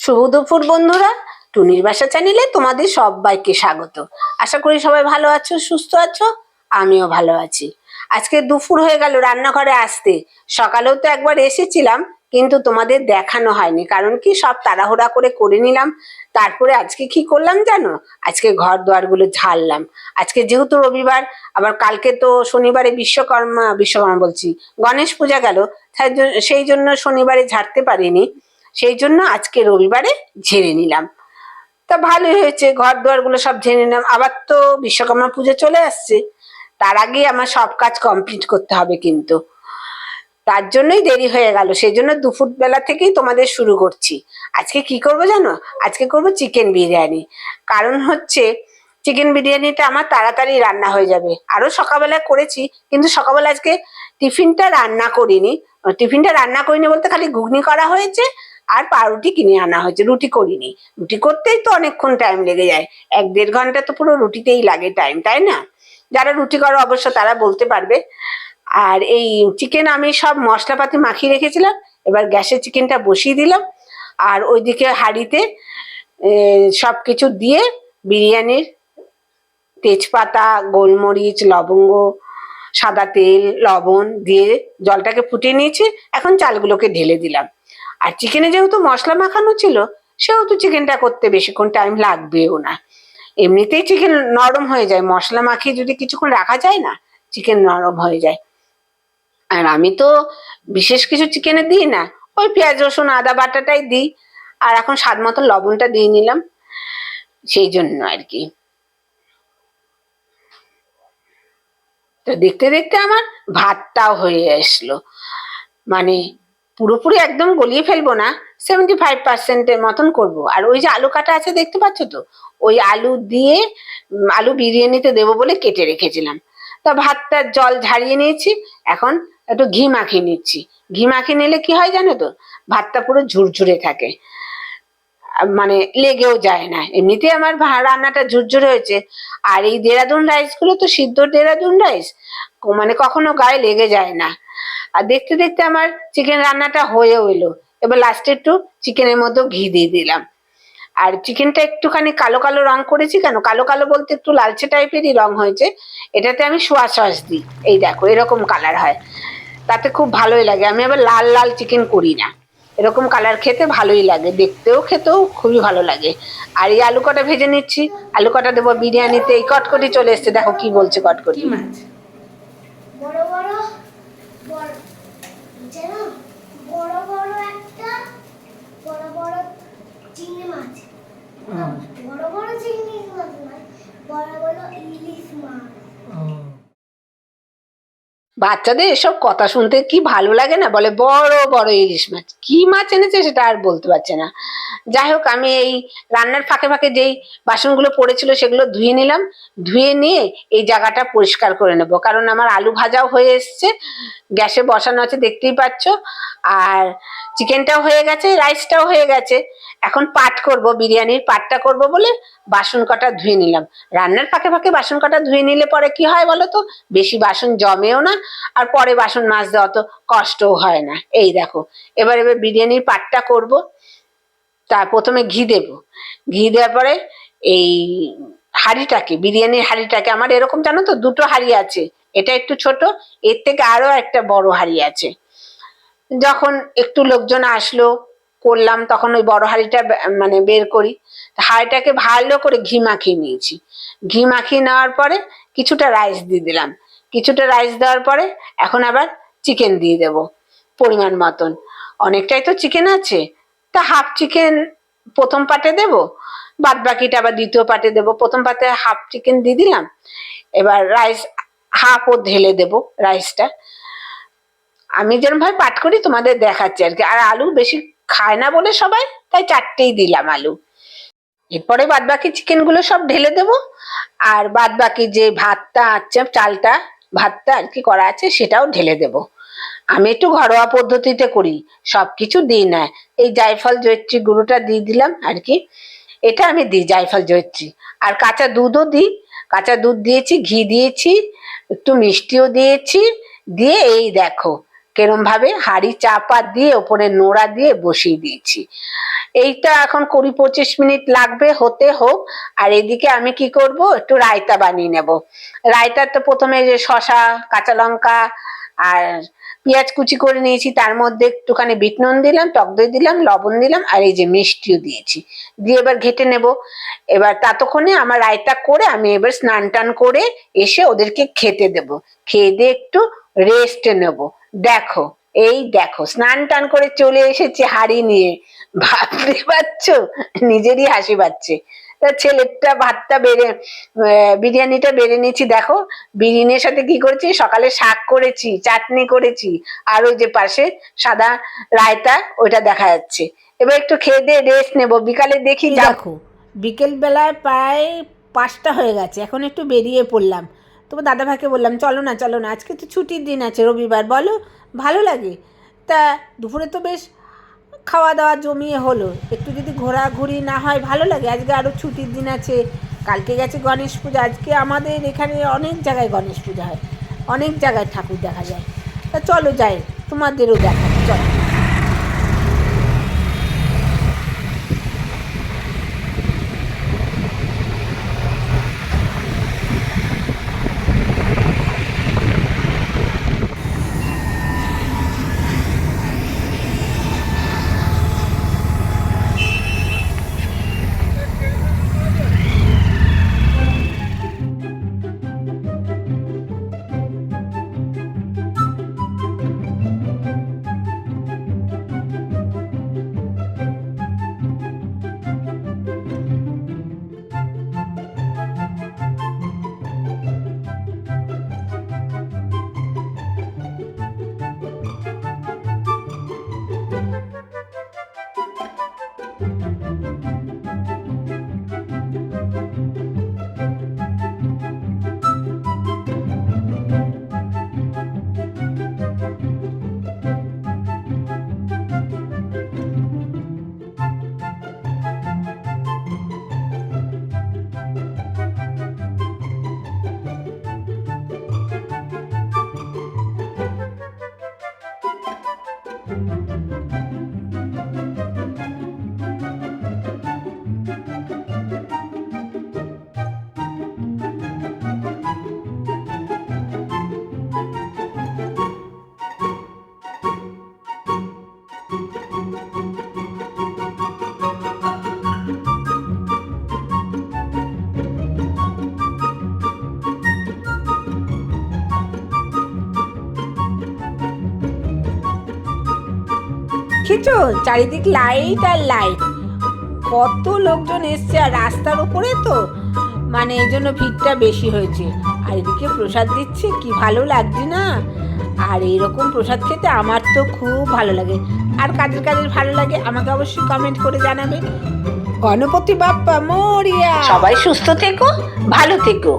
শুভ দুপুর বন্ধুরা। টুনির বাসা চ্যানেলে তোমাদের সবাইকে স্বাগত। আশা করি সবাই ভালো আছো, সুস্থ আছো, আমিও ভালো আছি। আজকে দুপুর হয়ে গেল রান্নাঘরে আসতে। সকালেও তো একবার এসেছিলাম, কিন্তু তোমাদের দেখানো হয়নি। কারণ কি, সব তাড়াহুড়া করে করে নিলাম। তারপরে আজকে কি করলাম জানো? আজকে ঘর দুয়ারগুলো ঝাড়লাম। আজকে যেহেতু রবিবার, আবার কালকে তো শনিবারে বিশ্বকর্মা বিশ্বকর্মা বলছি, গণেশ পূজা গেল। সেই জন্য শনিবারে ঝাড়তে পারিনি। সেই জন্য আজকে রবিবারে ঝেড়ে নিলাম। তা ভালোই হয়েছে ঘর দুয়ারগুলো সব ঝেড়ে নিলাম। আবার তো বিশ্বকর্মা পুজো চলে আসছে, তার আগে আমার সব কাজ কমপ্লিট করতে হবে কিন্তু। তার জন্যই দেরি হয়ে গেল, সেই জন্য দুপুর বেলা থেকেই তোমাদের শুরু করছি। আজকে কি করব জানো? আজকে করব চিকেন বিরিয়ানি। কারণ হচ্ছে চিকেন বিরিয়ানিটা আমার তাড়াতাড়ি রান্না হয়ে যাবে। আরও সকালবেলা করেছি, কিন্তু সকালবেলা আজকে টিফিনটা রান্না করিনি। টিফিনটা রান্না করিনি বলতে খালি ঘুগনি করা হয়েছে আর পাউরুটি কিনে আনা হয়েছে, রুটি করিনি। রুটি করতেই তো অনেকক্ষণ টাইম লেগে যায়। এক দেড় ঘণ্টা তো পুরো রুটিতেই লাগে টাইম তাই না? যারা রুটি করে অবশ্য তারা বলতে পারবে। আর এই চিকেন আমি সব মশলাপাতি মাখিয়ে রেখেছিলাম, এবার গ্যাসে চিকেনটা বসিয়ে দিলাম। আর ওইদিকে হাঁড়িতে সব কিছু দিয়ে বিরিয়ানির তেজপাতা, গোলমরিচ, লবঙ্গ, সাদা তেল, লবণ দিয়ে জলটাকে ফুটিয়ে নিয়েছি। এখন চালগুলোকে ঢেলে দিলাম। আর চিকেনে যেহেতু মশলা মাখানো ছিল, সেহেতু চিকেনটা করতে বেশিক্ষণ টাইম লাগবেও না। এমনিতেই চিকেন নরম হয়ে যায়, মশলা মাখিয়ে যদি কিছুক্ষণ রাখা যায় না চিকেন নরম হয়ে যায়। আর আমি তো বিশেষ কিছু চিকেনে দিই না, ওই পেঁয়াজ, রসুন, আদা, বাটাটাই দিই, আর এখন স্বাদ মতো লবণটা দিয়ে নিলাম, সেই জন্য আর কি। তো দেখতে দেখতে আমার ভাতটাও হয়ে আসলো। মানে পুরোপুরি একদম গলিয়ে ফেলব না সেভেন্টি ফাইভ পার্সেন্টের মতন করব। আর ওই যে আলু কাটা আছে, দেখতে পাচ্ছ তো? ওই আলু দিয়ে আলু বিরিয়ানিতে দেবো বলে কেটে রেখেছিলাম। তা ভাতটা জল ঝারিয়ে নিয়েছি, এখন একটু ঘি মাখিয়ে নিচ্ছি। ঘি মাখিয়ে নিলে কি হয় জানো তো? ভাতটা পুরো ঝুরঝুরে থাকে। মানে লেগেও যায় না। এমনিতে আমার রান্নাটা ঝুরঝুরে হয়েছে। আর এই দেরাদুন রাইসগুলো তো সিদ্ধ দেরাদুন রাইস মানে কখনো গায়ে লেগে যায় না। আর দেখতে দেখতে আমার চিকেন রান্নাটা হয়ে এলো। এবার লাস্টে একটু চিকেনের মধ্যে ঘি দিয়ে দিলাম। আর চিকেনটা একটুখানি কালো কালো রং করেছি কেন? কালো কালো বলতে একটু লালচে টাইপেরই রং হয়েছে। এটাতে আমি সোয়া সস দিই। এই দেখো এরকম কালার হয়। তাতে খুব ভালোই লাগে। আমি আবার লাল লাল চিকেন করি না। এরকম কালার খেতে ভালোই লাগে। দেখতেও খেতেও খুবই ভালো লাগে। আর এই আলু কটা ভেজে নিচ্ছি। আলু কটা দেবো বিরিয়ানিতে। এই কটকটি চলে এসছে। দেখো কি বলছে কটকটি। মাছ? বড় বড় বড় যেন বড় বড় একটা বড় বড় চিংড়ি মাছ। বড় বড় চিংড়ি মাছ নয় বড় বড় ইলিশ মাছ। বাচ্চাদের এসব কথা শুনতে কি ভালো লাগে না? বলে, বড় বড় ইলিশ মাছ। কি মাছ এনেছে সেটা আর বলতে পারছে না। যাই হোক, আমি এই রান্নার ফাঁকে ফাঁকে যেই বাসনগুলো পড়েছিল সেগুলো ধুয়ে নিলাম। ধুয়ে নিয়ে এই জায়গাটা পরিষ্কার করে নেব। কারণ আমার আলু ভাজাও হয়ে এসছে। গ্যাসে বসানো আছে, দেখতেই পাচ্ছ। আর চিকেনটাও হয়ে গেছে, রাইসটাও হয়ে গেছে। এখন পাট করব, বিরিয়ানির পাটটা করব বলে বাসন কটা ধুয়ে নিলাম। রান্নার ফাঁকে ফাঁকে বাসন কটা ধুয়ে নিলে পরে কি হয় বলো তো? বেশি বাসন জমেও না আর পরে বাসন মাজতে অত কষ্টও হয় না। এই দেখো, এবার এবার বিরিয়ানির পাটটা করব তা প্রথমে ঘি দেব। ঘি দেওয়ার পরে এই হাঁড়িটাকে, বিরিয়ানির হাঁড়িটাকে, আমার এরকম জানো তো, দুটো হাঁড়ি আছে, এটা একটু ছোট, এর থেকে আরও একটা বড় হাঁড়ি আছে। যখন একটু লোকজন আসলো, করলাম, তখন ওই বড় হাঁড়িটা মানে বের করি। হাঁড়িটাকে ভালো করে ঘি মাখিয়ে নিয়েছি। ঘি মাখিয়ে নেওয়ার পরে কিছুটা রাইস দিয়ে দিলাম। কিছুটা রাইস দেওয়ার পরে এখন আবার চিকেন দিয়ে দেব, পরিমাণ মতন। অনেকটাই তো চিকেন আছে, তা হাফ চিকেন প্রথম পাটে দেব, বাদ বাকিটা আবার দ্বিতীয় পাটে দেব। প্রথম পাটে হাফ চিকেন দিয়ে দিলাম, এবার রাইস হাফও ঢেলে দেব রাইসটা আমি যেরকম ভাবে পাট করি, তোমাদের দেখাচ্ছি আর কি। আর আলু বেশি খায় না বলে সবাই, তাই চারটেই দিলাম আলু। এরপরে বাদ বাকি চিকেনগুলো সব ঢেলে দেবো, আর বাদ বাকি যে ভাতটা আছে, চালটা ভাতটা আর কি করা আছে সেটাও ঢেলে দেব। আমি একটু ঘরোয়া পদ্ধতিতে করি সব কিছু দিই না। এই জায়ফল জয়ত্রী গুঁড়োটা দিয়ে দিলাম আর কি। এটা আমি দিই জায়ফল জয়ত্রী। আর কাঁচা দুধও দিই। কাঁচা দুধ দিয়েছি, ঘি দিয়েছি, একটু মিষ্টিও দিয়েছি। দিয়ে এই দেখো কেরম ভাবে হাড়ি চাপা দিয়ে ওপরে নোড়া দিয়ে বসিয়ে দিয়েছি। এইটা এখন কুড়ি পঁচিশ মিনিট লাগবে, হতে হোক। আর এদিকে আমি কি করব? একটু রায়তা বানিয়ে নেব। রায়তা তো প্রথমে যে শশা কাঁচা লঙ্কা আর পেঁয়াজ কুচি করে নিয়েছি, তার মধ্যে একটুখানি বিট নুন দিলাম, টক দই দিলাম, লবণ দিলাম, আর এই যে মিষ্টিও দিয়েছি। দিয়ে এবার ঘেটে নেব। এবার ততক্ষণে আমার রায়তা করে আমি এবার স্নান টান করে এসে ওদেরকে খেতে দেব। খেয়ে দিয়ে একটু রেস্ট নেব। দেখো, এই দেখো, স্নান টান করে চলে এসেছি হাড়ি নিয়ে। ভাবতে পারছ? নিজেরই হাসি পাচ্ছে। তা ছেলেটা ভাতটা বেড়ে বিরিয়ানিটা বেড়ে নিয়েছি দেখো। বিরিয়ানির সাথে কি করেছি? সকালে শাক করেছি চাটনি করেছি আর ওই যে পাশে সাদা রায়তা ওইটা দেখা যাচ্ছে। এবার একটু খেয়ে দিয়ে রেস্ট নেব। বিকালে দেখি দেখো বিকেল বেলায় প্রায় পাঁচটা হয়ে গেছে। এখন একটু বেরিয়ে পড়লাম। তবু দাদা ভাইকে বললাম চলো না চলো না আজকে তো ছুটির দিন আছে রবিবার বলো ভালো লাগে। তা দুপুরে তো বেশ খাওয়া দাওয়া জমিয়ে হলো। একটু যদি ঘোরাঘুরি না হয়, ভালো লাগে। আজকে আরও ছুটির দিন আছে। কালকে গেছে গণেশ পূজা। আজকে আমাদের এখানে অনেক জায়গায় গণেশ পূজা হয়। অনেক জায়গায় ঠাকুর দেখা যায়। তা চলো যাই। তোমাদেরও দেখা চলো। দেখেছ? চারিদিক লাইট আর লাইট কত লোকজন এসছে আর রাস্তার উপরে তো। মানে এই জন্য ভিড়টা বেশি হয়েছে। আর এদিকে প্রসাদ দিচ্ছে, কি ভালো লাগছে না? আর এইরকম প্রসাদ খেতে আমার তো খুব ভালো লাগে। আর কাদের কাদের ভালো লাগে, আমাকে অবশ্যই কমেন্ট করে জানাবে। গণপতি বাপ্পা মরিয়া। সবাই সুস্থ থেকো, ভালো থেকো।